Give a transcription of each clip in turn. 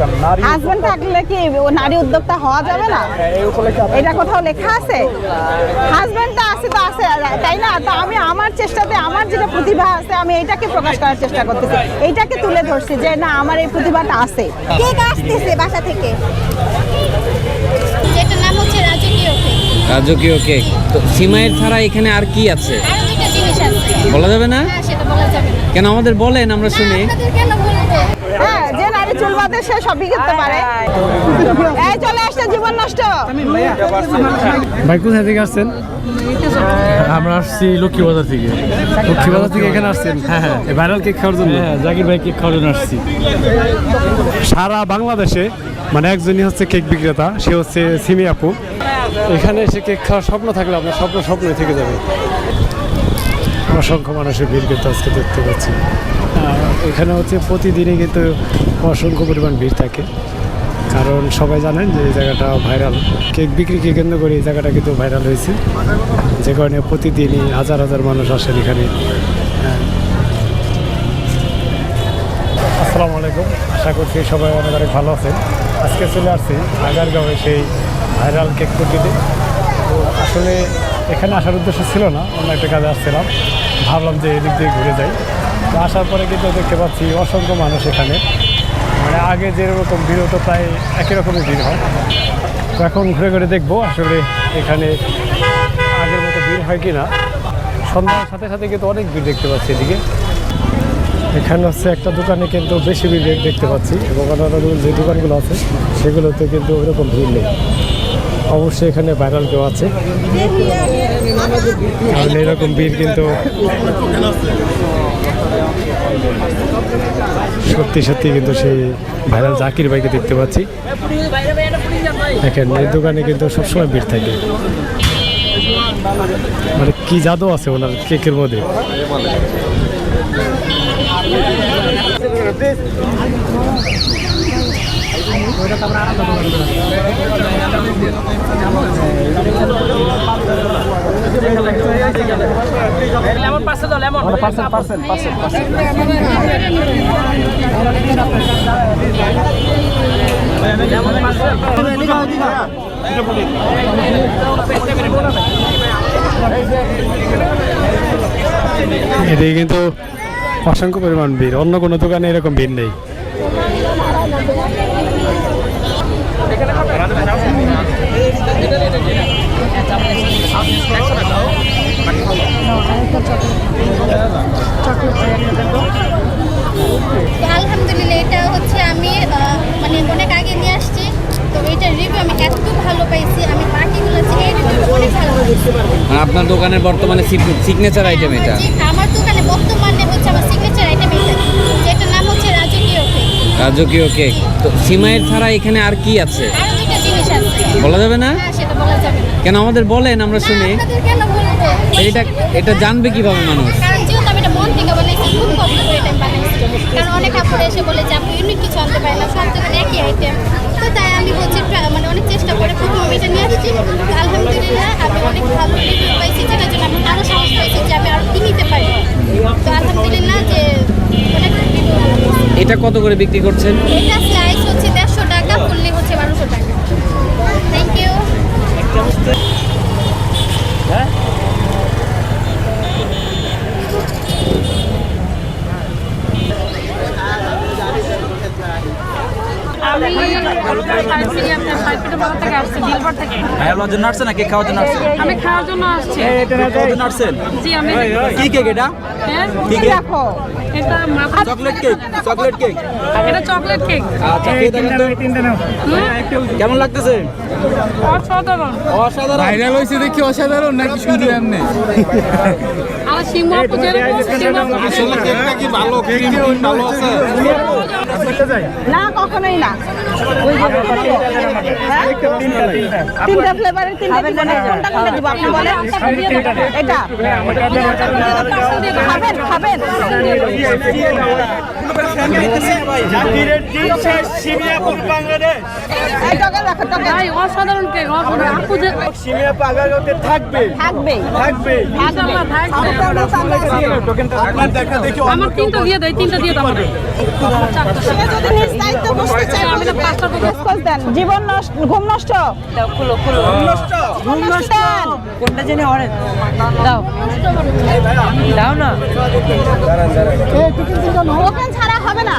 Husband থাকলে কি ও নারী উদ্যোক্তা হওয়া যাবে না? এটা কোথাও লেখা আছে? হাজবেন্ডটা আছে তো আছে তাই না? তো আমি আমার চেষ্টাতে আমার যেটা প্রতিভা আছে আমি এটাকে প্রকাশ করার চেষ্টা করতেছি। এইটাকে তুলে ধরছি যে না আমার এই প্রতিভাটা আছে। কেক আসতেছে বাসা থেকে? যেটার নাম হচ্ছে রাজকীয় কেক। রাজকীয় কেক। তো সিমাইয়ের ছাড়া এখানে আর কি আছে? বলা যাবে না? হ্যাঁ সেটা বলা যাবে না। কেন আমাদের বলেন আমরা শুনি। আপনাদের কেন বলব? হ্যাঁ চুল বাঁধে সে সবই করতে পারে। এই চলে আসছে জীবন নষ্ট। ভাই কোথায় থেকে আসছেন? আমরা আসছি লক্ষ্মী বাজার থেকে। লক্ষ্মী বাজার থেকে এখানে আসছেন? হ্যাঁ হ্যাঁ। ভাইরাল কেক খাওয়ার জন্য? হ্যাঁ জাকির ভাই কেক খাওয়ার জন্য আসছি। সারা বাংলাদেশে মানে একজনই হচ্ছে কেক বিক্রেতা সে হচ্ছে সিমি আপু। এখানে এসে কেক খাওয়ার স্বপ্ন থাকলে আপনার স্বপ্ন স্বপ্নই থেকে যাবে। অসংখ্য মানুষের ভিড় কিন্তু আজকে দেখতে পাচ্ছি। এখানে হচ্ছে প্রতিদিনই কিন্তু অসংখ্য পরিমাণ ভিড় থাকে। কারণ সবাই জানেন যে এই জায়গাটা ভাইরাল। কেক বিক্রিকে কেন্দ্র করে এই জায়গাটা কিন্তু ভাইরাল হয়েছে। যে কারণে প্রতিদিনই হাজার হাজার মানুষ আসেন এখানে। আসসালামু আলাইকুম। আশা করছি সবাই অনেক অনেক ভালো আছেন। আজকে চলে আসছি আগারগাঁওয়ে সেই ভাইরাল কেক কুটিতে। তো আসলে এখানে আসার উদ্দেশ্য ছিল না, অন্য একটা কাজে আসছিলাম। ভাবলাম যে এদিক দিয়ে ঘুরে যাই। তো আসার পরে কিন্তু দেখতে পাচ্ছি অসংখ্য মানুষ এখানে। মানে আগে যেরকম ভিড় হতো, প্রায় একই রকমের ভিড় হয়। তো এখন ঘুরে ঘুরে দেখব, আসলে এখানে আগের মতো ভিড় হয় কি না সন্ধ্যার সাথে সাথে কিন্তু অনেক ভিড় দেখতে পাচ্ছি এদিকে। এখানে হচ্ছে একটা দোকানে কিন্তু বেশি ভিড় দেখতে পাচ্ছি এবং অন্যান্য যে দোকানগুলো আছে, সেগুলোতে কিন্তু ওইরকম ভিড় নেই। অবশ্যই এখানে ভাইরাল কেউ আছে। তাহলে এরকম ভিড় কিন্তু সত্যি সত্যি কিন্তু সেই ভাইরাল জাকির ভাইকে দেখতে পাচ্ছি। দেখেন এই দোকানে কিন্তু সবসময় ভিড় থাকে। মানে কি জাদু আছে ওনার কেকের মধ্যে? এদিকে কিন্তু অসংখ্য পরিমাণ ভিড়। অন্য কোনো দোকানে এরকম ভিড় নেই। আলহামদুলিল্লাহ এটা হচ্ছে আমি মানে অনেক আগে নিয়ে আসছি। তো এটার রিভিউ আমি এত ভালো পাইছি আমি এই রিভিউ অনেক ভালো আপনার দোকানের বর্তমানে সিগনেচার আইটেম এটা। আমার দোকানে রাজকীয় কেক। তো সিমাইয়ের ছাড়া এখানে আর কি আছে? আছে। বলা যাবে না? হ্যাঁ সেটা বলা যাবে কেন আমাদের বলেন আমরা শুনি। আপনাদের এটা এটা জানবে কীভাবে মানুষ? কারণ মন অনেক কাপড় এসে বলে যে আপনি ইউনিক কিছু আনতে পারেন না সব দোকানে একই আইটেম তো তাই আমি try- মানে অনেক চেষ্টা করে প্রথম এটা নিয়ে আসছি। আলহামদুলিল্লাহ আমি অনেক ভালো রিভিউ পাইছি যেটার জন্য আমি আরও সাহস পাইছি যে আমি আরও কি নিতে পারি। তো আলহামদুলিল্লাহ যে এটা কত করে বিক্রি করছেন? এটা স্লাইস হচ্ছে দেড়শো টাকা ফুললি হচ্ছে বারোশো টাকা। থ্যাংক ইউ আসছি না কেক খাওয়ার জন্য আসছেন আমি খাওয়ার জন্য আসছি। খাওয়ার জন্য আসছেন? জি আমি কি কেক এটা? হ্যাঁ? কি কেক দেখো। এটা চকলেট কেক চকলেট কেক। এটা চকলেট কেক। আচ্ছা খেয়ে দেখেন তো। কেমন লাগতেছে? অসাধারণ। অসাধারণ। ভাইরাল হয়েছে দেখি অসাধারণ নাকি শুধু এমনি আর সিংহাপুর কেকটা কি ভালো? কেক ভালো আছে? না কখনোই না? তিনটা ফ্লেভারের তিনটা দিব না কোনটা কোনটা দিব আপনি বলেন এটা খাবেন খাবেন অসাধারণ কেক আমার তিনটা দিয়ে দেয় তিনটা দিয়ে দাও জীবন নষ্ট ঘুম নষ্ট? ঘুম নষ্ট। কোনটা জেনে অরেঞ্জ। দাও। দাও না। হবে না?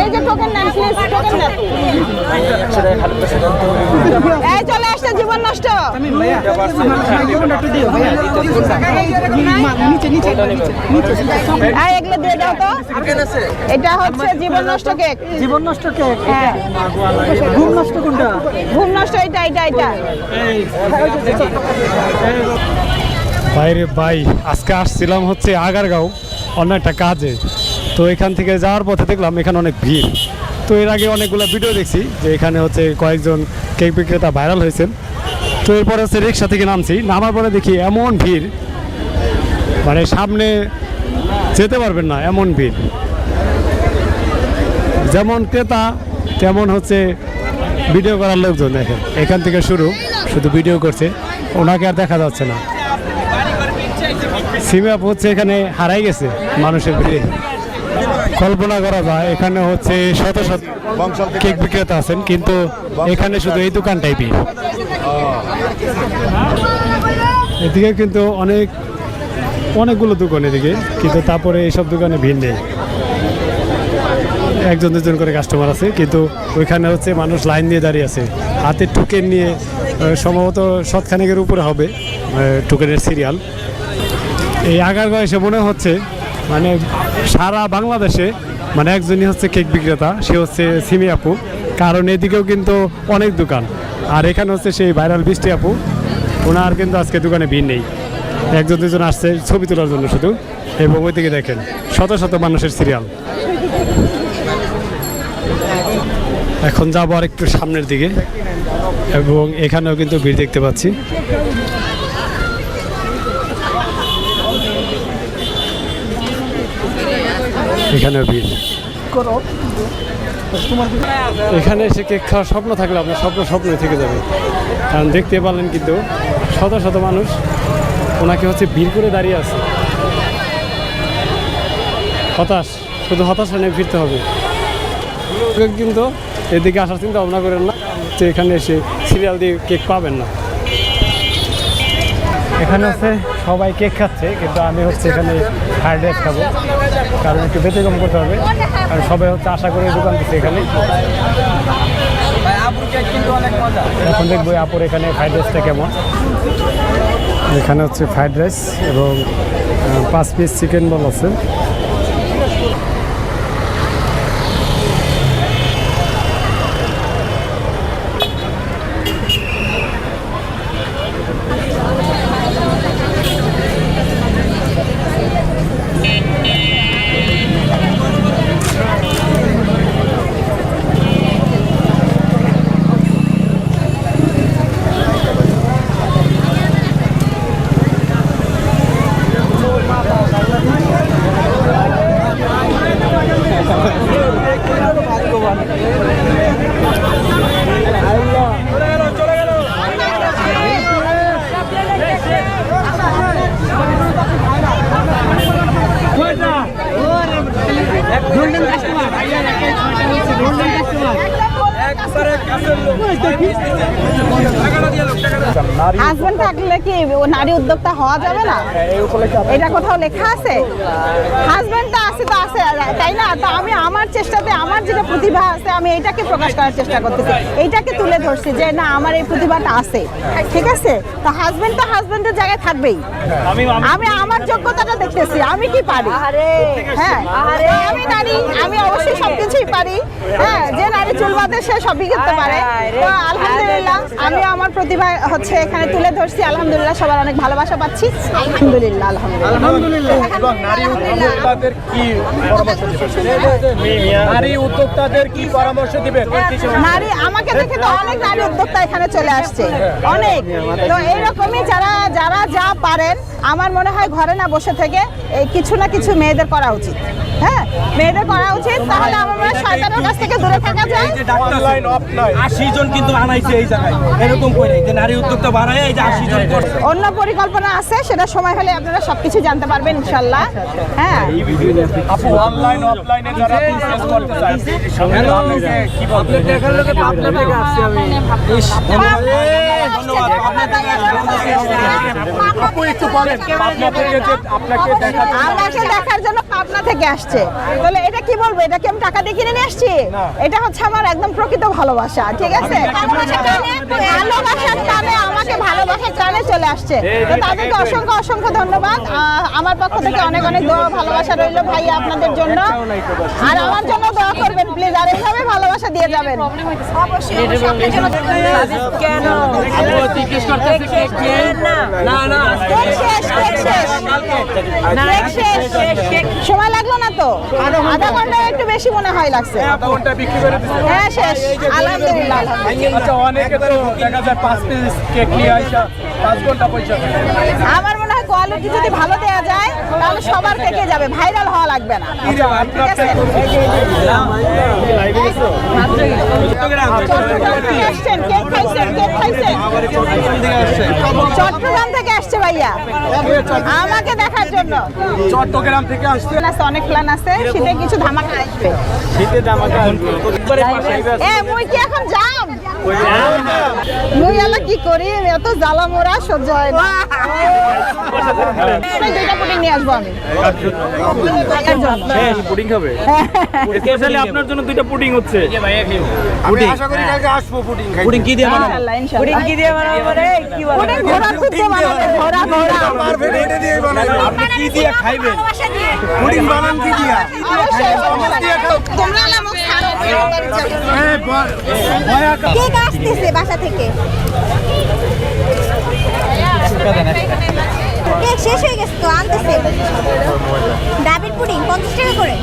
এই যে টোকেন নেন প্লিজ টোকেন নেন। এই চলে আসছে জীবন নষ্ট। এগুলো দিয়ে দাও তো। এটা হচ্ছে জীবন নষ্ট কেক। জীবন নষ্ট কে হ্যাঁ। ঘুম নষ্ট কোনটা? ঘুম নষ্ট এটা এটা এটা। বাইরে ভাই আজকে আসছিলাম হচ্ছে আগারগাঁও অন্য একটা কাজে। তো এখান থেকে যাওয়ার পথে দেখলাম এখানে অনেক ভিড়। তো এর আগে অনেকগুলো ভিডিও দেখছি যে এখানে হচ্ছে কয়েকজন কেক বিক্রেতা ভাইরাল হয়েছেন। তো এরপরে হচ্ছে রিক্সা থেকে নামছি। নামার পরে দেখি এমন ভিড় মানে সামনে যেতে পারবেন না, এমন ভিড়। যেমন ক্রেতা, তেমন হচ্ছে ভিডিও করার লোকজন দেখেন। এখান থেকে শুরু, শুধু ভিডিও করছে। ওনাকে আর দেখা যাচ্ছে না। সিমাপ হচ্ছে এখানে হারাই গেছে মানুষের ভিড়ে। কল্পনা করা যায়, এখানে হচ্ছে শত শত কেক বিক্রেতা আছেন, কিন্তু এখানে শুধু এই দোকানটাই ভিড়। এদিকে কিন্তু অনেক, অনেকগুলো দোকান এদিকে, কিন্তু তারপরে এইসব দোকানে ভিড় নেই। একজন দুজন করে কাস্টমার আছে, কিন্তু ওইখানে হচ্ছে মানুষ লাইন দিয়ে দাঁড়িয়ে আছে। হাতে টুকেন নিয়ে সম্ভবত শতখানেকের উপরে হবে টোকেনের সিরিয়াল এই আগারগাঁও এসে মনে হচ্ছে মানে সারা বাংলাদেশে মানে একজনই হচ্ছে কেক বিক্রেতা, সে হচ্ছে সিমি আপু। কারণ এদিকেও কিন্তু অনেক দোকান। আর এখানে হচ্ছে সেই ভাইরাল বৃষ্টি আপু। ওনার কিন্তু আজকে দোকানে ভিড় নেই। একজন, দুজন আসছে ছবি তোলার জন্য শুধু। এবং ওই ওইদিকে দেখেন, শত শত মানুষের সিরিয়াল। এখন যাব আর একটু সামনের দিকে। এবং এখানেও কিন্তু ভিড় দেখতে পাচ্ছি। এখানেও ভিড়। এখানে এসে কেক খাওয়ার স্বপ্ন থাকলে আপনার স্বপ্ন স্বপ্নই থেকে যাবে। কারণ দেখতে পারলেন কিন্তু শত শত মানুষ ওনাকে হচ্ছে ভিড় করে দাঁড়িয়ে আছে। হতাশ শুধু হতাশা নিয়ে ফিরতে হবে। কিন্তু এদিকে আসার চিন্তা ভাবনা করেন না যে এখানে এসে সিরিয়াল দিয়ে কেক পাবেন না। এখানে হচ্ছে সবাই কেক খাচ্ছে কিন্তু আমি হচ্ছে এখানে ফ্রাইড রাইস খাব। কারণ একটু ব্যতিক্রম করতে হবে। আর সবাই হচ্ছে আশা করে দোকান দিচ্ছে এখানে। এখন দেখব আপুর এখানে ফ্রাইড রাইসটা কেমন। এখানে হচ্ছে ফ্রাইড রাইস এবং পাঁচ পিস চিকেন বল আছে। Este Gracias. হাজবেন্ড থাকলে কি ও নারী উদ্যোক্তা হওয়া যাবে না? এটা কোথাও লেখা আছে? হাজবেন্ডটা আছে তো আছে তাই না? তো আমি আমার চেষ্টাতে আমার যেটা প্রতিভা আছে আমি এটাকে প্রকাশ করার চেষ্টা করতেছি। এইটাকে তুলে ধরছি যে না আমার এই প্রতিভাটা আছে। ঠিক আছে? তো হাজবেন্ড তো হাজবেন্ডের জায়গায় থাকবেই। আমি আমার যোগ্যতাটা দেখতেছি আমি কি পারি? হ্যাঁ আমি নারী আমি অবশ্যই সবকিছুই পারি। হ্যাঁ যে নারী চুল বাঁধে সে সবই করতে পারে। তো আলহামদুলিল্লাহ আমি আমার প্রতিভা হচ্ছে এখানে তুলে ধরছি আলহামদুলিল্লাহ সবার অনেক ভালোবাসা পাচ্ছি। আলহামদুলিল্লাহ নারী আমাকে দেখে তো অনেক নারী উদ্যোক্তা এখানে চলে আসছে। অনেক। তো এইরকমই যারা যারা যা পারেন আমার মনে হয় ঘরে না বসে থেকে কিছু না কিছু মেয়েদের করা উচিত। হ্যাঁ মেয়েদের করা উচিত তাহলে আমার মনে সরকারের কাছ থেকে দূরে থাকা যায়। এই যে ডাক্তার আশি জন কিন্তু আনাইছে এই জায়গায়। এরকম করে যে নারী উদ্যোক্তা বাড়ায় এই যে আশি জন করছে। অন্য পরিকল্পনা আছে সেটা সময় হলে আপনারা সবকিছু জানতে পারবেন ইনশাল্লাহ হ্যাঁ। আপু অনলাইন অফলাইনে যারা বিজনেস করতে চায় হ্যালো কি বলতে দেখার লোকে পাবনা থেকে আসছে আমি ধন্যবাদ। আপু একটু বলেন। পাবনা থেকে যে আপনাকে দেখার জন্য পাবনা থেকে আসছে। তাহলে এটা কি বলব? এটা কি আমি টাকা দিয়ে কিনে নিয়ে আসছি? এটা হচ্ছে আমার একদম প্রকৃত ভালোবাসা ঠিক আছে? ভালোবাসার টানে আমাকে ভালোবাসার টানে চলে আসছে। তো তাদেরকে অসংখ্য অসংখ্য ধন্যবাদ। আমার পক্ষ থেকে অনেক অনেক দোয়া ভালোবাসা রইল ভাই আপনাদের জন্য। আর আমার জন্য দোয়া করবেন প্লিজ আর এইভাবে ভালোবাসা দিয়ে যাবেন। কেন? না। না শেষ। শেষ। সময় লাগল না তো? আধা ঘণ্টা। একটু বেশি মনে হয় লাগছে। হ্যাঁ শেষ। আলহামদুলিল্লাহ আলহামদুলিল্লাহ। আচ্ছা অনেকে তো দেখা যায় পাঁচ পিস কেক নিয়ে আসা পাঁচ ঘণ্টা পয়সা আমার হয় কোয়ালিটি যদি ভালো দেওয়া যায় তাহলে সবার কেকে যাবে। ভাইরাল হওয়া লাগবে না। ঠিক আছে? চট্টগ্রাম থেকে থেকে আসছে। ভাইয়া। আমাকে দেখার জন্য। চট্টগ্রাম থেকে আসছে। আছে, অনেক প্ল্যান আছে। শীতে কিছু ধামাকা আসবে। শীতে এ মুই কি এখন যাম? মুই এলা কি করি এত জ্বালা মোরা সহ্য হয় না। দুইটা পুডিং নিয়ে আসব আমি। একার খাবে। স্পেশালি আপনার জন্য দুইটা পুডিং হচ্ছে। আমি আশা করি কালকে আসব পুডিং খাই পুডিং কি দিয়ে বানানো ইনশাআল্লাহ, ইনশাআল্লাহ। কি দিয়ে বানাবো রে? কি বলে? পুডিং ঘোড়া দুধ দিয়ে বানাবে, ঘোড়া, ঘোড়া। আপনি কি দিয়ে খাইবেন? পুডিং বানান কি দিয়া? অবশ্যই, অবশ্যই। তোমরা ছাড়ো। কেক আসতেছে বাসা থেকে? শেষ হয়ে গেছে তো আনতেছে? ডাবের পঞ্চাশ টাকা করে।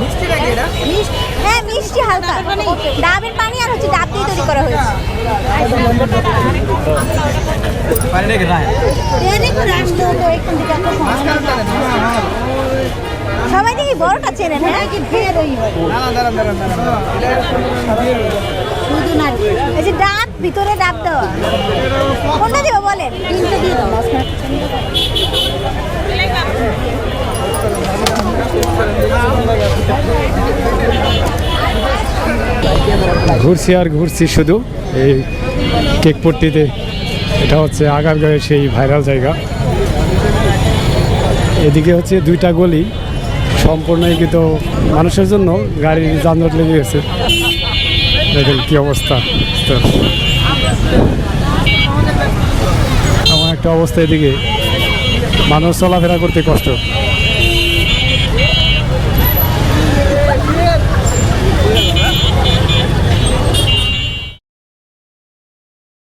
মিষ্টি- হ্যাঁ মিষ্টি হালকা। ডাবের পানি আর হচ্ছে ডাব দিয়ে তৈরি করা হয়েছে। সবাই দেখি বড়টা চেনেন হ্যাঁ? এই যে ভিতরে ডাব দেওয়া। কোনটা দেবো বলেন? তিনটা দিয়ে দাও ঘুরছি আর ঘুরছি শুধু। এই কেক পট্টিতে। এটা হচ্ছে আগারগাঁয়ের সেই ভাইরাল জায়গা। এদিকে হচ্ছে দুইটা গলি। সম্পূর্ণই কিন্তু মানুষের জন্য গাড়ির যানজট লেগে গেছে। দেখেন কি অবস্থা। এমন একটা অবস্থা এদিকে। মানুষ চলাফেরা করতে কষ্ট।